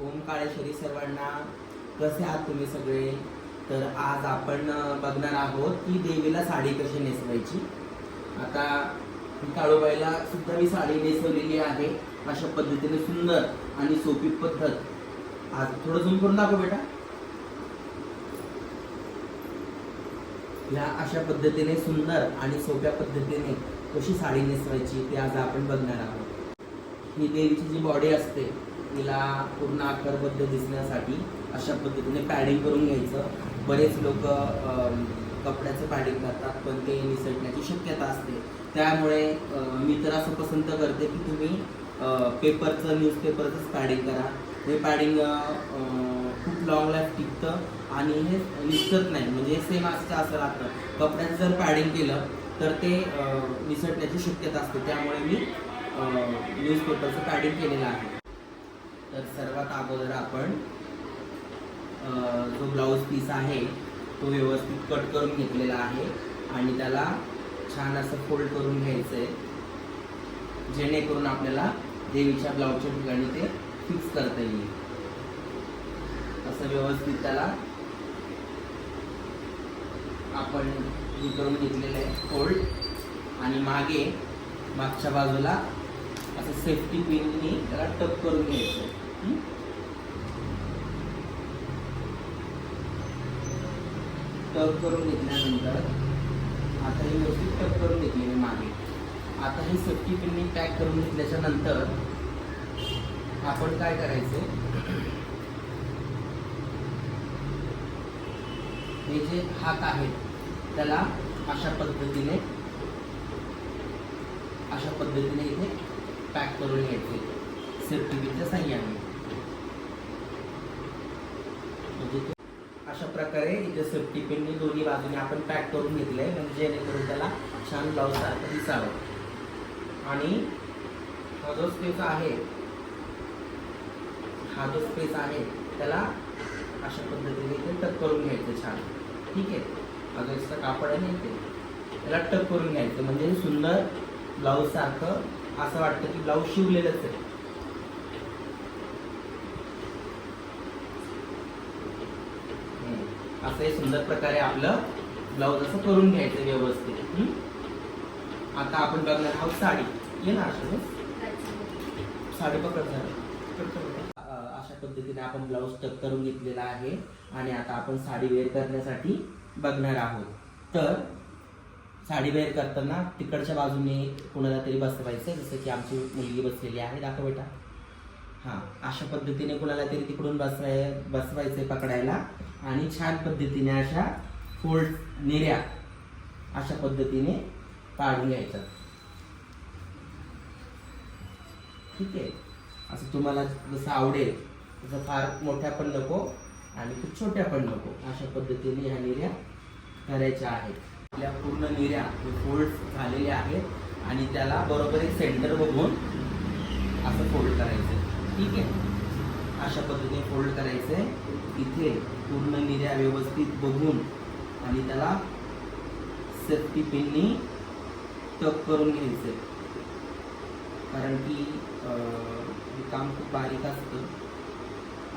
ओम काळेश्वरी सर्वांना कसे आहात तुम्ही सगळे? तर आज आपण बघणार आहोत की देवीला साडी कशी नेसवायची. आता काळूबाईला सुद्धा मी साडी नेसवलेली आहे. अशा पद्धतीने सुंदर आणि सोपी पद्धत. आज थोडं झूम करून दाखव बेटा. या अशा पद्धतीने सुंदर आणि सोप्या पद्धतीने कशी साडी नेसवायची ते आज आपण बघणार आहोत. ही देवीची जी बॉडी असते तिला पूर्ण आकारबद्ध दिसण्यासाठी अशा पद्धतीने पॅडिंग करून घ्यायचं. बरेच लोक कपड्याचं पॅडिंग करतात पण ते निसटण्याची शक्यता असते. त्यामुळे मी तर असं पसंत करते की तुम्ही पेपरचं न्यूजपेपरचंच पॅडिंग करा. हे पॅडिंग खूप लॉंग लाईफ टिकतं आणि हे निसटत नाही. म्हणजे सेम असतं असं राहतं. कपड्याचं जर पॅडिंग केलं तर ते निसटण्याची शक्यता असते. त्यामुळे मी न्यूजपेपरचं पॅडिंग केलेलं आहे. तर सर्वात अगोदर आपण जो ब्लाऊज पीस आहे तो व्यवस्थित कट करून घेतलेला आहे आणि त्याला छान असं फोल्ड करून घ्यायचं आहे जेणेकरून आपल्याला देवीच्या ब्लाऊजच्या ठिकाणी ते फिक्स करता येईल. असं व्यवस्थित त्याला आपण हे करून घेतलेलं आहे फोल्ड आणि मागे मागच्या बाजूला असं सेफ्टी पिननी त्याला टप करून घ्यायचं. टप करून घेतल्यानंतर आता हे व्यवस्थित टप करून घेतलेले मागे. आता हे सेफ्टी पिननी पॅक करून घेतल्याच्या नंतर आपण काय करायचं? हे जे हात आहेत त्याला अशा पद्धतीने अशा पद्धतीने इथे पॅक करून घ्यायचे. सेफ्टी पिनच्या साह्याने म्हणजे अशा प्रकारे इथे सेफ्टी पिननी दोन्ही बाजूने आपण पॅक करून घेतलंय. म्हणजे जेणेकरून त्याला छान ब्लाऊज सारखं दिसावं. आणि हा जो स्पेस आहे हा जो स्पेस आहे त्याला अशा पद्धतीने इथे टक करून घ्यायचं छान. ठीक आहे? हा एक्स्ट्रा कापड आहे ना इथे. त्याला टक करून घ्यायचं. म्हणजे सुंदर ब्लाऊज सारखं असं वाटतं की ब्लाऊज शिवलेलंच आहे. असं हे सुंदर प्रकारे आपलं ब्लाऊज असं करून घ्यायचं व्यवस्थित. हम्म? आता आपण बघणार आहोत साडी. ये ना साडी पकड अशा पद्धतीने आपण ब्लाऊज टक करून घेतलेला आहे. आणि आता आपण साडी वेअर करण्यासाठी बघणार आहोत. तर साडी वेअर करताना तिकडच्या बाजूने कोणाला तरी बसवायचं जसं की आमची मुलगी बसलेली आहे. दाखव बेटा. हां अशा पद्धतीने कोणाला तरी तिकडून बसवाय बसवायचे पकडायला आणि छान पद्धतीने अशा फोल्ड निऱ्या अशा पद्धतीने काढून घ्यायचं. ठीक आहे. असं तुम्हाला जसं आवडेल तसं फार मोठ्या पण नको आणि खूप छोट्या पण नको अशा पद्धतीने ह्या निर्या करायच्या आहेत. आपल्या पूर्ण निर्या फोल्ड झालेल्या आहेत आणि त्याला बरोबर एक सेंटर बघून असं फोल्ड करायचं ठीक आहे? अशा पद्धतीने फोल्ड करायचं इथे पूर्ण निर्या व्यवस्थित बघून आणि त्याला सेफ्टी पिननी टप करून घ्यायचं कारण की हे काम खूप बारीक असतं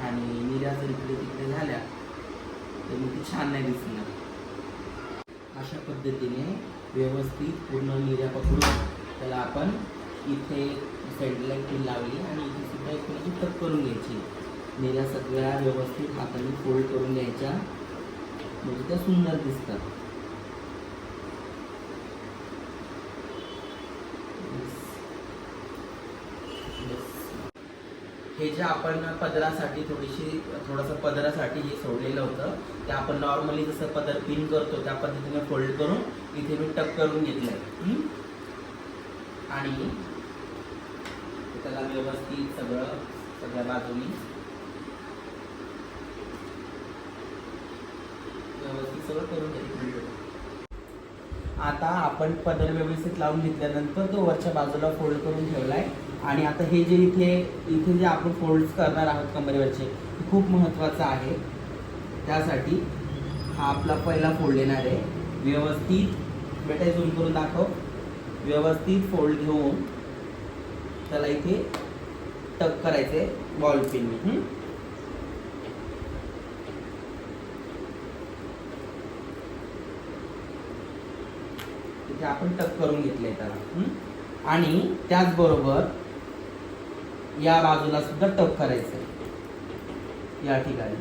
आणि निर्या जर इकडे तिकडे झाल्या तर मग ती छान नाही दिसणार. अशा पद्धतीने व्यवस्थित पूर्ण निर्या पकडून त्याला आपण इथे साईडला एक पिन लावली आणि इथे सुद्धा एक म्हणजे पिन टक करून घ्यायची. निर्या सगळ्या व्यवस्थित हाताने फोल्ड करून घ्यायच्या. म्हणजे त्या सुंदर दिसतात. हे जे आपण पदरासाठी थोडीशी थोडंसं पदरासाठी हे सोडलेलं होतं ते आपण नॉर्मली जसं पदर पिन करतो त्या पद्धतीने फोल्ड करून इथे मी टक करून घेतलं आहे आणि त्याला व्यवस्थित सगळं सगळ्या बाजूनी व्यवस्थित सगळं करून घेतलं आता आपण पदर व्यवस्थित लावून घेतल्यानंतर तो वरच्या बाजूला फोल्ड करून ठेवलाय. आणि आता हे जे इथे इथे जे आपण फोल्ड करणार आहोत कमरेवरचे खूप महत्त्वाचं आहे. त्यासाठी हा आपला पहिला फोल्ड येणार आहे. व्यवस्थित बेटा झूम करून दाखव. व्यवस्थित फोल्ड घेऊन त्याला इथे टक करायचे बॉल पिनने आपण टक करून घेतले त्याला. आणि त्याचबरोबर या बाजूला सुद्धा टप करायचं. या ठिकाणी.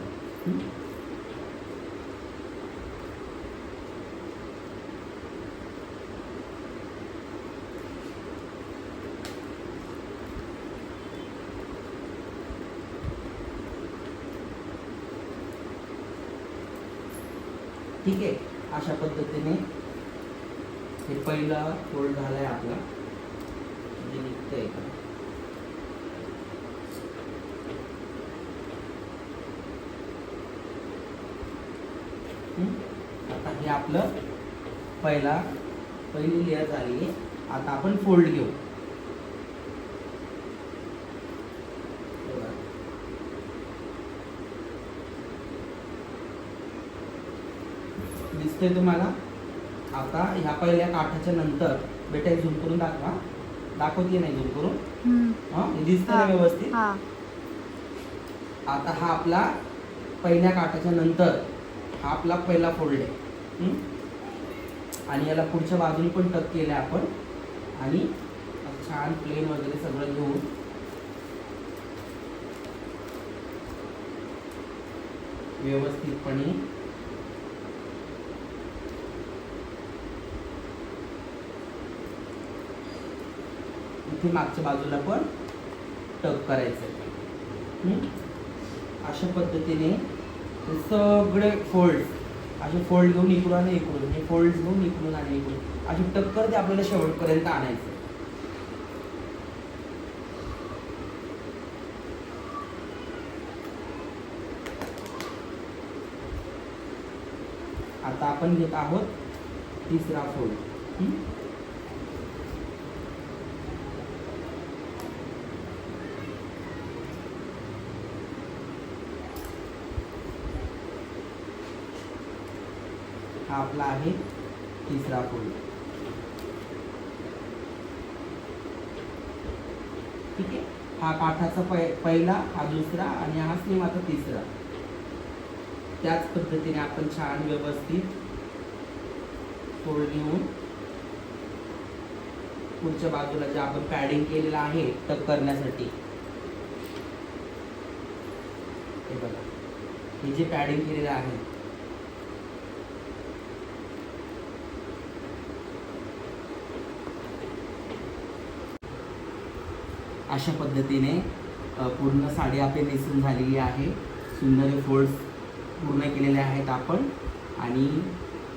ठीक आहे? अशा पद्धतीने हे पहिला फोल्ड झालाय आपला. निघतंय का हम्म? आता हे आपलं पहिला पहिली लेअर झाली. आता आपण फोल्ड घेऊ. दिसतंय तुम्हाला? आता ह्या पहिल्या काठाच्या नंतर बेटा झूम करून दाखवा. दाखवते नाही झूम करून? दिसतंय ना हा. व्यवस्थित? हा. आता हा आपला पहिल्या काठाच्या नंतर हा आपला पहिला फोल्ड आहे? आणि याला पुढच्या बाजूने पण टक केलं आपण. आणि छान प्लेन वगैरे सगळं घेऊन. व्यवस्थितपणे. इथे मागच्या बाजूला पण टक करायचं अशा पद्धतीने सगळे फोल्ड असे फोल्ड घेऊन इकडून आणि इकडून हे फोल्ड घेऊन इकडून आणि इकडून. अशी टक्कर ते आपल्याला शेवटपर्यंत आणायचं. आता आपण घेत आहोत तिसरा फोल्ड हा आपला आहे तिसरा फोल्ड ठीक आहे? हा काठाचा पहिला हा दुसरा आणि हा सेम आता तिसरा. त्याच पद्धतीने आपण छान व्यवस्थित फोल्ड घेऊन पुढच्या बाजूला जे आपण पॅडिंग केलेलं आहे टक करण्यासाठी. हे बघा. हे जे पॅडिंग केलेलं आहे अशा पद्धतीने पूर्ण साडी आपली नेसून झालेली आहे. सुंदर फोल्ड्स पूर्ण केलेले आहेत आपण आणि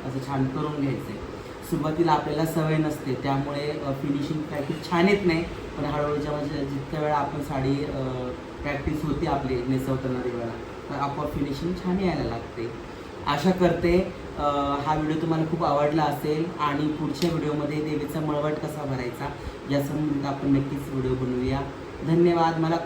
असं छान करून घ्यायचं आहे सुरुवातीला आपल्याला सवय नसते त्यामुळे फिनिशिंग प्रॅक्टिस छान येत नाही. पण हळूहळूच्या म्हणजे जितक्या वेळा आपण साडी प्रॅक्टिस होते आपली नेसवताना वेळा तर आपोआप फिनिशिंग छान यायला लागते. आशा करते हा व्हिडिओ तुम्हाला खूप आवडला असेल आणि पुढच्या व्हिडिओमध्ये देवीचा मळवट कसा भरायचा या संबंधित आपण नक्कीच व्हिडिओ बनवूया. धन्यवाद. मला